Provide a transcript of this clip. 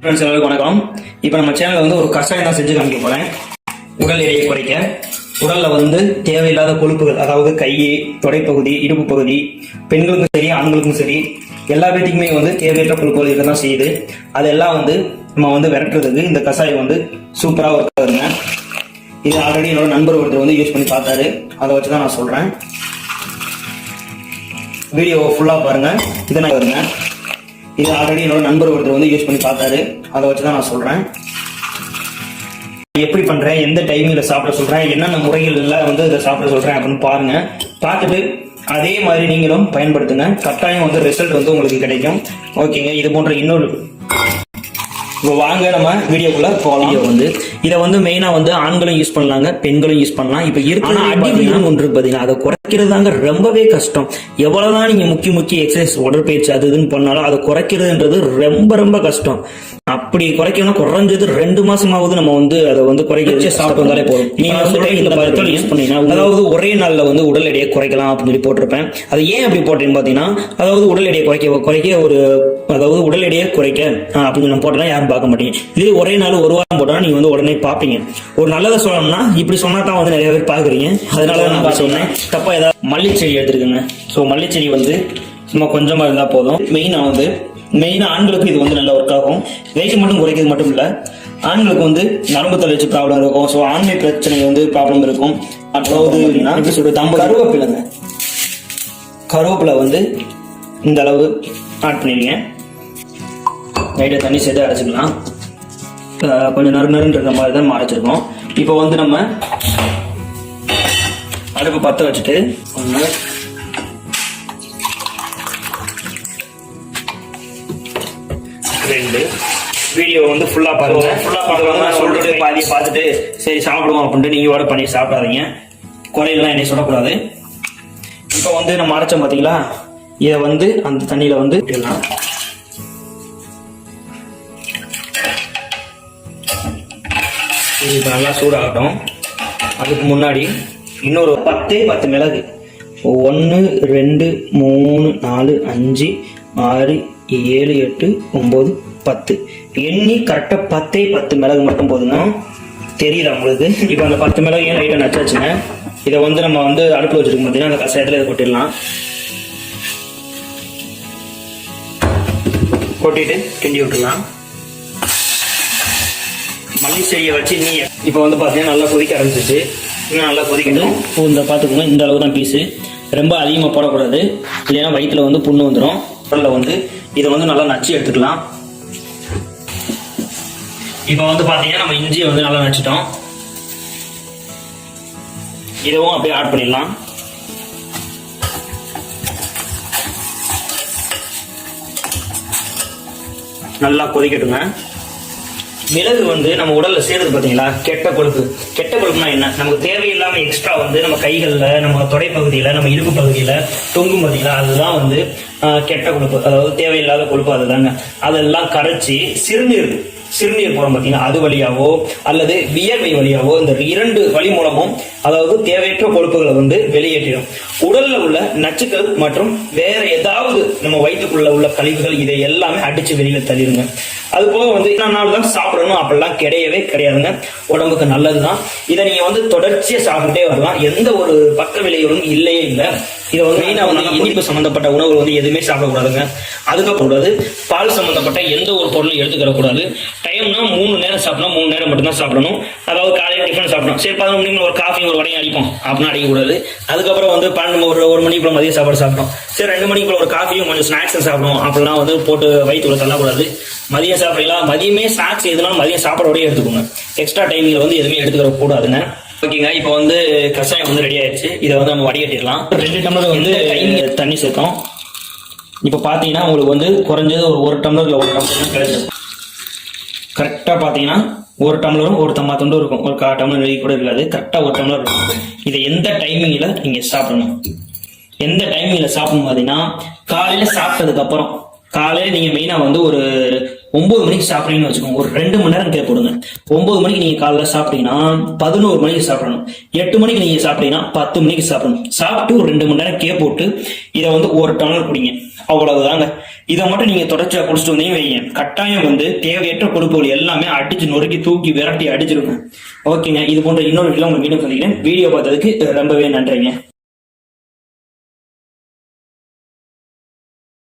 Friends எல்லாருக்கும் வணக்கம். இப்போ நம்ம சேனலில் வந்து ஒரு கஷாயம் தான் செஞ்சு காமிக்க போகிறேன் உடல் எடையை குறைக்க உடலில் வந்து தேவையில்லாத கொழுப்புகள் அதாவது கை தொடைப்பகுதி இடுப்பு பகுதி பெண்களுக்கும் சரி ஆண்களுக்கும் சரி எல்லா பேத்துக்குமே வந்து தேவையற்ற கொழுப்புகள் இதை தான் செய்யுது. அதெல்லாம் வந்து நம்ம வந்து விரட்டுறதுக்கு இந்த கஷாயம் வந்து சூப்பராக ஒர்க் ஆகுதுங்க இது ஆல்ரெடி என்னோட நண்பர் ஒருத்தர் வந்து யூஸ் பண்ணி பார்த்தாரு. அதை வச்சு தான் நான் சொல்கிறேன் வீடியோ ஃபுல்லாக பாருங்கள் இதை நான் வருங்க இது ஆல்ரெடி என்னோட நண்பர் ஒருத்தர் வந்து யூஸ் பண்ணி பார்த்தாரு. அதை வச்சு தான் நான் சொல்கிறேன் எப்படி பண்ணுறேன் எந்த டைமிங்கில் சாப்பிட சொல்கிறேன் என்னென்ன முறைகள்ல வந்து இதை சாப்பிட சொல்கிறேன் அப்படின்னு பாருங்கள் பார்த்துட்டு அதே மாதிரி நீங்களும் பயன்படுத்துங்க. கட்டாயம் வந்து ரிசல்ட் வந்து உங்களுக்கு கிடைக்கும். ஓகேங்க இது போன்ற இன்னொரு இப்போ வாங்க நம்ம வீடியோக்குள்ளே போகலாம். வந்து இதை வந்து மெயினா வந்து ஆண்களும் யூஸ் பண்ணலாங்க பெண்களும் யூஸ் பண்ணலாம். இப்போ இருக்கிற அடிமையும் ஒன்று பாத்தீங்கன்னா அதை குறைக்கிறது தாங்க ரொம்பவே கஷ்டம். எவ்வளவுதான் நீங்க முக்கிய முக்கிய எக்ஸசைஸ் உடற்பயிற்சி அது இதுன்னு பண்ணாலும் அதை குறைக்கிறதுன்றது ரொம்ப ரொம்ப கஷ்டம். அப்படி குறைக்கணும் குறைஞ்சது ரெண்டு மாசமாவது நம்ம வந்து அதை வந்து குறைக்க சாப்பிட்டு வந்தாலே போதும். நீங்க வந்து இந்த பழத்தோட யூஸ் பண்ணீங்கன்னா அதாவது ஒரே நாள்ல வந்து உடல் எடையை குறைக்கலாம் அப்படின்னு சொல்லி போட்டிருப்பேன். அது ஏன் அப்படி போட்டேன்னு பாத்தீங்கன்னா அதாவது உடல் எடையை குறைக்க குறைக்க ஒரு அதாவது உடல் எடையை குறைக்க அப்படின்னு நான் போட்டேன்னா யாரும் பார்க்க மாட்டீங்க. இது ஒரே நாள் ஒரு வாரம் போட்டா நீங்க வந்து உடனே பார்ப்பீங்க. ஒரு நல்லதை சொல்லணும்னா இப்படி சொன்னா தான் வந்து நிறைய பேர் பாக்குறீங்க அதனால தான் நான் சொன்னேன். தப்பா ஏதாவது மல்லிச்செடி எடுத்துருக்குங்க. ஸோ மல்லிச்செடி வந்து சும்மா கொஞ்சமா இருந்தா போதும். மெயினா வந்து மெயினா ஆண்களுக்கு இது வந்து நல்ல ஒர்க் ஆகும். வெயிட் மட்டும் குறைக்கிறது மட்டும் இல்ல. ஆண்களுக்கு வந்து நரம்பு தளர்ச்சி ப்ராப்ளம் இருக்கும். ஸோ ஆண்மை பிரச்சனை வந்து ப்ராப்ளம் இருக்கும். அதாவது எப்படி சொல்றது? தம்ப கருவேப்பிலைங்க. கருவேப்பிலை வந்து இந்த அளவு ஆட் பண்ணிடுங்க. லைட்டாக தண்ணி சேர்த்து அரைச்சிக்கலாம். கொஞ்சம் நறு இருக்கிற மாதிரி தான் அரைச்சிருக்கோம் இப்போ வந்து நம்ம அடுப்பு பற்ற வச்சுட்டு ஒன்று ரெண்டு. வீடியோ வந்து ஃபுல்லா பாருங்க. ஃபுல்லா பாருங்க. நான் சொல்லிட்டு பாதியை பார்த்துட்டு சரி சாப்பிடுவோம் அப்படின்ட்டு நீங்க ஓட பண்ணி சாப்பிடாதீங்க. குறையெல்லாம் என்னை சொல்லக்கூடாது. இப்போ வந்து நம்ம அரைச்சோம் பாத்தீங்களா? இதை வந்து அந்த தண்ணியில வந்து விட்டுடலாம். இப்போ நல்லா சூடாகட்டும். அதுக்கு முன்னாடி இன்னொரு பத்தே பத்து மிளகு. ஒன்று ரெண்டு மூணு நாலு அஞ்சு ஆறு ஏழு எட்டு ஒம்பது பத்து. எண்ணி கரெக்டாக பத்தே பத்து மிளகு மட்டும் போதுன்னா தெரியல உங்களுக்கு? இப்போ அந்த பத்து மிளகு ஏன் லைட்டாக நச்சாச்சுங்க இதை வந்து நம்ம வந்து அடுப்பில் வச்சிருக்கோம் பார்த்தீங்கன்னா அந்த கசாயத்தில் இதை கொட்டிடலாம். கொட்டிட்டு கிண்டி விட்டுலாம் மல்லி செடியை வச்சு நீ இப்போ வந்து பார்த்தீங்கன்னா நல்லா கொதிக்க ஆரம்பிச்சிச்சு இன்னும் நல்லா கொதிக்கணும் இப்போ இந்த பார்த்துக்கோங்க இந்த அளவு தான் பீஸு ரொம்ப அதிகமாக போடக்கூடாது. இல்லைன்னா வயிற்றில் வந்து புண்ணு வந்துடும் உடல்ல வந்து இதை வந்து நல்லா நச்சு எடுத்துக்கலாம். இப்போ வந்து பார்த்தீங்கன்னா நம்ம இஞ்சியை வந்து நல்லா நச்சுட்டோம். இதுவும் அப்படியே ஆட் பண்ணிடலாம். நல்லா கொதிக்கட்டுங்க. மிளகு வந்து நம்ம உடல்ல சேருது பாத்தீங்களா? கெட்ட கொழுப்பு. கெட்ட கொழுப்புனா என்ன? நமக்கு தேவையில்லாம எக்ஸ்ட்ரா வந்து நம்ம கைகள்ல நம்ம தொடை பகுதியில் நம்ம இடுப்பு பகுதியில தொங்கும் பார்த்தீங்களா அதுதான் வந்து கெட்ட கொழுப்பு. அதாவது தேவையில்லாத கொழுப்பு அதுதாங்க. அதெல்லாம் கரைச்சி சிறுநீர் சிறுநீர் போகிறோம் பார்த்தீங்கன்னா அது வழியாவோ அல்லது வியர்வை வழியாவோ இந்த இரண்டு வழி மூலமும் அதாவது தேவையற்ற கொழுப்புகளை வந்து வெளியேற்றிடும். உடல்ல உள்ள நச்சுக்கள் மற்றும் வேற ஏதாவது நம்ம வயிற்றுக்குள்ள உள்ள கழிவுகள் இதை எல்லாமே அடிச்சு வெளியில தள்ளிடுங்க அது போக வந்து இத்தனை நாள் தான் சாப்பிடணும் அப்படிலாம் கிடையவே கிடையாதுங்க. உடம்புக்கு நல்லதுதான். இதை நீங்க வந்து தொடர்ச்சியா சாப்பிட்டே வரலாம். எந்த ஒரு பக்க விளைவுகளும் இல்லையே இல்லை. இதை வந்து மெயினா வந்து இனிப்பு சம்பந்தப்பட்ட உணவுகள் வந்து எதுவுமே சாப்பிடக்கூடாதுங்க. அதுக்கப்புறம் கூடாது பால் சம்பந்தப்பட்ட எந்த ஒரு பொருளும் எடுத்துக்கிற கூடாது டைம்னா மூணு நேரம் சாப்பிடணும் மூணு நேரம் மட்டும்தான் சாப்பிடணும். அதாவது காலையில் டிஃபன் சாப்பிடணும். சரி மணிக்கு ஒரு காஃபி ஒரு வடையும் அடிப்போம் அப்படின்னு அடிக்கக்கூடாது. அதுக்கப்புறம் வந்து பன்னெண்டு ஒரு ஒரு மணிக்குள்ள மதிய சாப்பாடு சாப்பிடணும். சரி ரெண்டு மணிக்குள்ள ஒரு காஃபியும் கொஞ்சம் ஸ்நாக்ஸும் சாப்பிடணும். அப்படிலாம் வந்து போட்டு வயிற்றுல தள்ளக்கூடாது. மதியம் சாப்பிடலாம் மதியமே ஸ்நாக்ஸ் எதுனாலும் மதியம் சாப்பாடோடய எடுத்துக்கோங்க. எக்ஸ்ட்ரா டைமிங்ல வந்து எதுவுமே எடுத்துக்கிற கூடாதுங்க. ஓகேங்க இப்போ வந்து கஷாயம் வந்து ரெடி ஆயிடுச்சு. இதை வந்து நம்ம வடிகட்டிடலாம். ரெண்டு டம்ளர் வந்து தண்ணி? சேர்த்தோம். இப்போ பார்த்தீங்கன்னா உங்களுக்கு வந்து குறைஞ்சது ஒரு ஒரு டம்ளர் இல்லை ஒரு டம்ளர் கிடைச்சிருக்கும் கரெக்டாக பார்த்தீங்கன்னா ஒரு டம்ளரும் ஒரு தம்மா துண்டும் இருக்கும். ஒரு கா டம்ளர் நெய் கூட இருக்காது. கரெக்டாக ஒரு டம்ளர் இருக்கும். இதை எந்த டைமிங்கில் நீங்கள் சாப்பிடணும்? எந்த டைமிங்கில் சாப்பிடணும் பார்த்தீங்கன்னா காலையில் சாப்பிட்டதுக்கு அப்புறம் காலையில் நீங்கள் மெயினாக வந்து ஒரு ஒன்பது மணிக்கு சாப்பிட்றீங்கன்னு வச்சுக்கோங்க. ஒரு ரெண்டு மணி நேரம் கேப் போடுங்க. ஒன்பது மணிக்கு நீங்கள் காலைல சாப்பிட்டீங்கன்னா பதினோரு மணிக்கு சாப்பிடணும். எட்டு மணிக்கு நீங்கள் சாப்பிட்டீங்கன்னா பத்து மணிக்கு சாப்பிடணும். சாப்பிட்டு ஒரு ரெண்டு மணி நேரம் கேப் போட்டு இதை வந்து ஒரு டம்ளர் குடிங்க. அவ்வளவுதாங்க. இதை மட்டும் நீங்க தொடர்ச்சியா குடிச்சிட்டு வந்தீங்க வைங்க. கட்டாயம் வந்து தேவையற்ற கொழுப்புகள் எல்லாமே அடிச்சு நொறுக்கி தூக்கி விரட்டி அடிச்சிருங்க ஓகேங்க. இது போன்ற இன்னொரு வீடியோ உங்களுக்கு மீண்டும் சந்திக்கிறேன். வீடியோ பார்த்ததுக்கு ரொம்பவே நன்றிங்க.